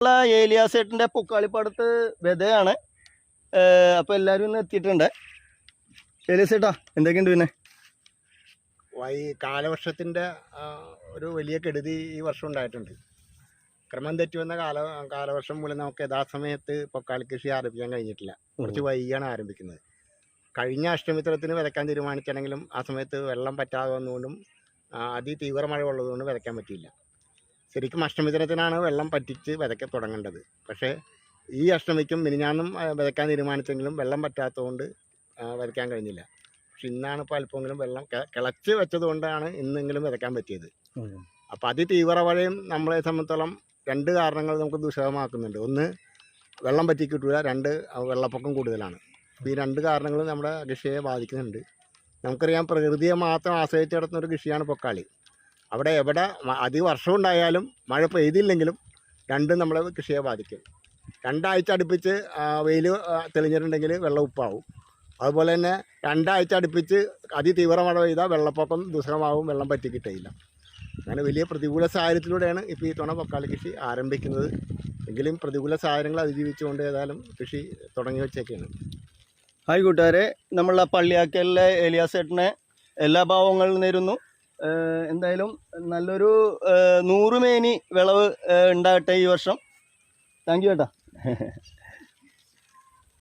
ഉള്ള ഏലിയാസേട്ടിന്റെ പൊക്കാളിപ്പാടത്ത് വിതയാണ്. അപ്പൊ എല്ലാരും ഇന്ന് എത്തിയിട്ടുണ്ട്. ഏലിയാസേട്ടാ എന്തൊക്കെയുണ്ട് പിന്നെ? ഈ കാലവർഷത്തിന്റെ ഒരു വലിയ കെടുതി ഈ വർഷം ഉണ്ടായിട്ടുണ്ട്. ക്രമം തെറ്റി വന്ന കാല കാലവർഷം മൂലം നമുക്ക് യഥാസമയത്ത് പൊക്കാളി കൃഷി ആരംഭിക്കാൻ കഴിഞ്ഞിട്ടില്ല. കുറച്ച് വൈകിയാണ് ആരംഭിക്കുന്നത്. കഴിഞ്ഞ അഷ്ടമിത്രത്തിന് വിതയ്ക്കാൻ തീരുമാനിച്ചാണെങ്കിലും ആ സമയത്ത് വെള്ളം പറ്റാതെ വന്നുകൊണ്ടും അതിതീവ്ര മഴ ഉള്ളതുകൊണ്ട് വിതയ്ക്കാൻ പറ്റിയില്ല. ശരിക്കും അഷ്ടമിത്രത്തിനാണ് വെള്ളം പറ്റിച്ച് വിതയ്ക്കാൻ തുടങ്ങേണ്ടത്. പക്ഷേ ഈ അഷ്ടമിക്കും മിനിഞ്ഞാന്നും വിതയ്ക്കാൻ തീരുമാനിച്ചെങ്കിലും വെള്ളം പറ്റാത്തതുകൊണ്ട് വരയ്ക്കാൻ വിതയ്ക്കാൻ കഴിഞ്ഞില്ല. പക്ഷെ ഇന്നാണ് ഇപ്പോൾ അല്പമെങ്കിലും വെള്ളം കിളച്ച് വെച്ചതുകൊണ്ടാണ് ഇന്നെങ്കിലും വിതയ്ക്കാൻ പറ്റിയത്. അപ്പോൾ അതിതീവ്ര മഴയും നമ്മളെ സംബന്ധിച്ചോളം രണ്ട് കാരണങ്ങൾ നമുക്ക് ദുഷ്കരമാക്കുന്നുണ്ട് ഒന്ന് വെള്ളം പറ്റി കിട്ടില്ല രണ്ട് വെള്ളപ്പൊക്കം കൂടുതലാണ്. ഈ രണ്ട് കാരണങ്ങളും നമ്മുടെ കൃഷിയെ ബാധിക്കുന്നുണ്ട്. നമുക്കറിയാം പ്രകൃതിയെ മാത്രം ആശ്രയിച്ച് നടത്തുന്ന ഒരു കൃഷിയാണ് പൊക്കാളി. അവിടെ എവിടെ മ- വർഷം ഉണ്ടായാലും മഴ പെയ്തില്ലെങ്കിലും രണ്ടും നമ്മളെ കൃഷിയെ ബാധിക്കും. രണ്ടാഴ്ച അടുപ്പിച്ച് വെയിൽ തെളിഞ്ഞിട്ടുണ്ടെങ്കിൽ വെള്ളം ഉപ്പാവും. അതുപോലെ തന്നെ രണ്ടാഴ്ച അടുപ്പിച്ച് അതിതീവ്ര മഴ പെയ്താൽ വെള്ളപ്പൊക്കം ദുസ്സഹമാവും വെള്ളം പറ്റി കിട്ടയില്ല അങ്ങനെ വലിയ പ്രതികൂല സാഹചര്യത്തിലൂടെയാണ് ഇപ്പോൾ ഈ തവണ പൊക്കാളി കൃഷി ആരംഭിക്കുന്നത്. എങ്കിലും പ്രതികൂല സാഹചര്യങ്ങൾ അതിജീവിച്ചുകൊണ്ട് ഏതായാലും കൃഷി തുടങ്ങി വെച്ചേക്കാണ്. ഹായ് കൂട്ടുകാരെ നമ്മളെ പള്ളിയാക്കലിലെ ഏലിയാസേട്ടിനെ എല്ലാ ഭാവങ്ങളിൽ നേരുന്നു. എന്തായാലും നല്ലൊരു നൂറുമേനി നൂറ് മേനി വിളവ് ഉണ്ടാകട്ടെ ഈ വർഷം. താങ്ക് യു ഏട്ടാ.